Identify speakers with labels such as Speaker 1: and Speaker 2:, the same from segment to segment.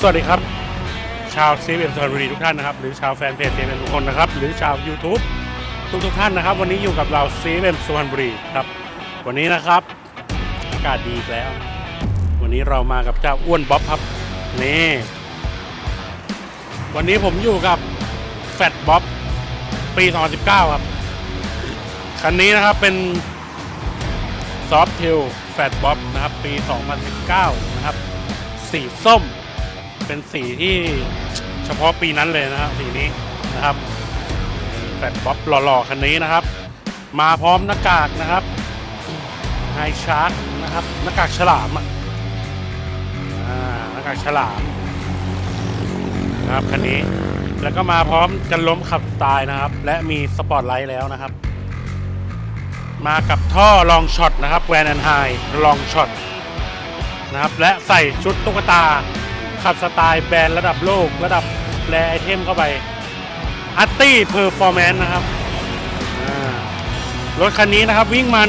Speaker 1: สวัสดีครับ ชาวซีเอ็มสรรณบุรีทุกท่านนะครับ หรือชาวแฟนเพจซีเอ็มทุกคนนะครับ หรือชาว YouTube ทุกทุกท่านนะครับ วันนี้อยู่กับเราซีเอ็มสุพรรณบุรีครับ วันนี้นะครับ อากาศดีอีกแล้ว วันนี้เรามากับเจ้าอ้วนบ๊อบครับนี่วันนี้ผมอยู่กับแฟตบ๊อบปี 2019 ครับ คันนี้นะครับเป็นซอฟทิลแฟตบ๊อบนะครับ ปี 2019 นะครับ สีส้ม เป็นสีที่เฉพาะปีนั้นเลยนะครับสีนี้นะครับแฟตบ๊อบหล่อๆคันนี้นะครับ มาพร้อมหน้ากากนะครับไฮชาร์กนะครับหน้ากากฉลามอะหน้ากากฉลามนะครับคันนี้แล้วก็มาพร้อมกันล้มขับสไตล์นะครับ และมีสปอตไลท์แล้วนะครับ มากับท่อลองช็อตนะครับแวนแอนไฮลองช็อตนะครับและใส่ชุดตุ๊กตา ขับสไตล์แบรนด์ระดับโลก ระดับแบร์ไอเทมเข้าไปอัตตี้เพอร์ฟอร์แมนซ์นะครับรถคันนี้นะครับวิ่งมา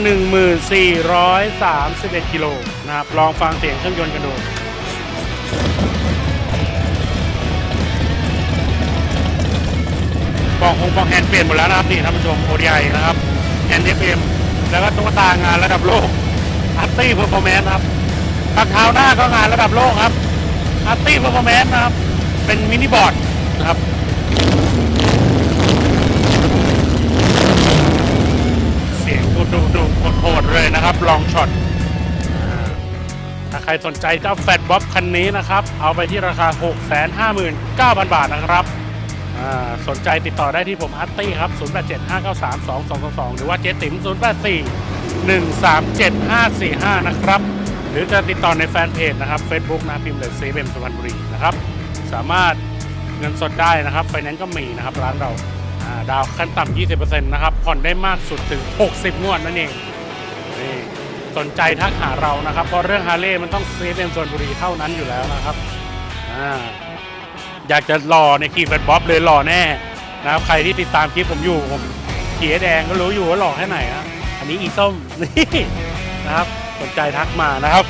Speaker 1: 1431 กิโลนะครับ ลองฟังเสียงเครื่องยนต์กันดูปองคงปองแฮนด์เปลี่ยนหมดแล้วนะครับนี่ท่านผู้ชม ODI นะครับแฮนด์ FM แล้วก็ตุ๊กตางานระดับโลกอัตตี้เพอร์ฟอร์แมนซ์ครับปักเท้าหน้าก็งานระดับโลกครับ อัตตี้เพอร์ฟอร์แมนซ์นะครับ เป็นมินิบอร์ดนะครับเสียงดุดุดุโหดๆเลยนะครับ ลองช็อตถ้าใครสนใจเจ้าแฟตบ๊อบคันนี้นะครับ เอาไปที่ราคา 659,000 บาทนะครับสนใจติดต่อได้ที่ผมอาร์ตี้ครับ 0875932222 หรือว่าเจ๊ติ๋ม 0841375545 นะครับ หรือจะติดต่อในแฟนเพจนะครับ Facebook นะพิมพ์เลยเซเบมสุพรรณบุรีนะครับ สามารถเงินสดได้นะครับไฟแนนซ์ก็มีนะครับร้านเราอ่าดาวขั้นต่ำ20%นะครับ ผ่อนได้มากสุดถึง 60 งวดนั่นเองนี่สนใจทักหาเรานะครับ เพราะเรื่องฮาร์เลย์มันต้องเซเบมสุพรรณบุรีเท่านั้นอยู่แล้วนะครับอ่าอยากจะหล่อในขี่แฟตบ๊อบเลยหล่อแน่นะครับใครที่ติดตามคลิปผมอยู่ผมขี่ไอ้แดงก็รู้อยู่ว่าหล่อแค่ไหนนะอันนี้อีส้มนี่นะครับ สนใจทักมานะครับ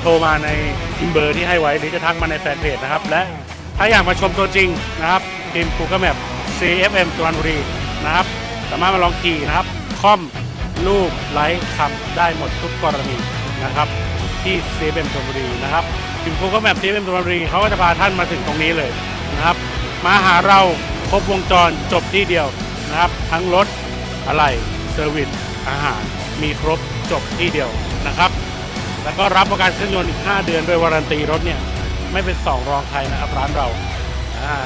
Speaker 1: โทรมาในเบอร์ที่ให้ไว้หรือจะทักมาในแฟนเพจนะครับ และถ้าอยากมาชมตัวจริงนะครับทีม Google Map CFM สุพรรณบุรีนะครับ สามารถมาลองขี่นะครับคอมรูปไลค์คำได้หมดทุกกรณีนะครับ ที่ CFM สุพรรณบุรีนะครับทีม Google Map CFM สุพรรณบุรีเขาก็จะพาท่านมาถึงตรงนี้เลยนะครับ มาหาเราครบวงจรจบที่เดียวนะครับ ทั้งรถอะไรเซอร์วิสอาหารมีครบจบที่เดียว นะครับ แล้วก็รับประกันเครื่องยนต์อีก 5 เดือนโดยวารันตีรถเนี่ย ไม่เป็นสองรองใครนะครับร้านเรา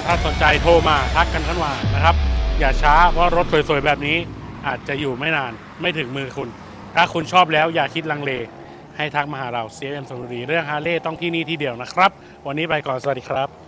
Speaker 1: ถ้าสนใจโทรมาทักกันเข้ามานะครับ อย่าช้าเพราะรถสวยๆ แบบนี้อาจจะอยู่ไม่นานไม่ถึงมือคุณ ถ้าคุณชอบแล้วอย่าคิดลังเล ให้ทักมาหาเราเซียมสุรีเรื่องฮาร์เลย์ต้องที่นี่ที่เดียวนะครับ วันนี้ไปก่อนสวัสดีครับ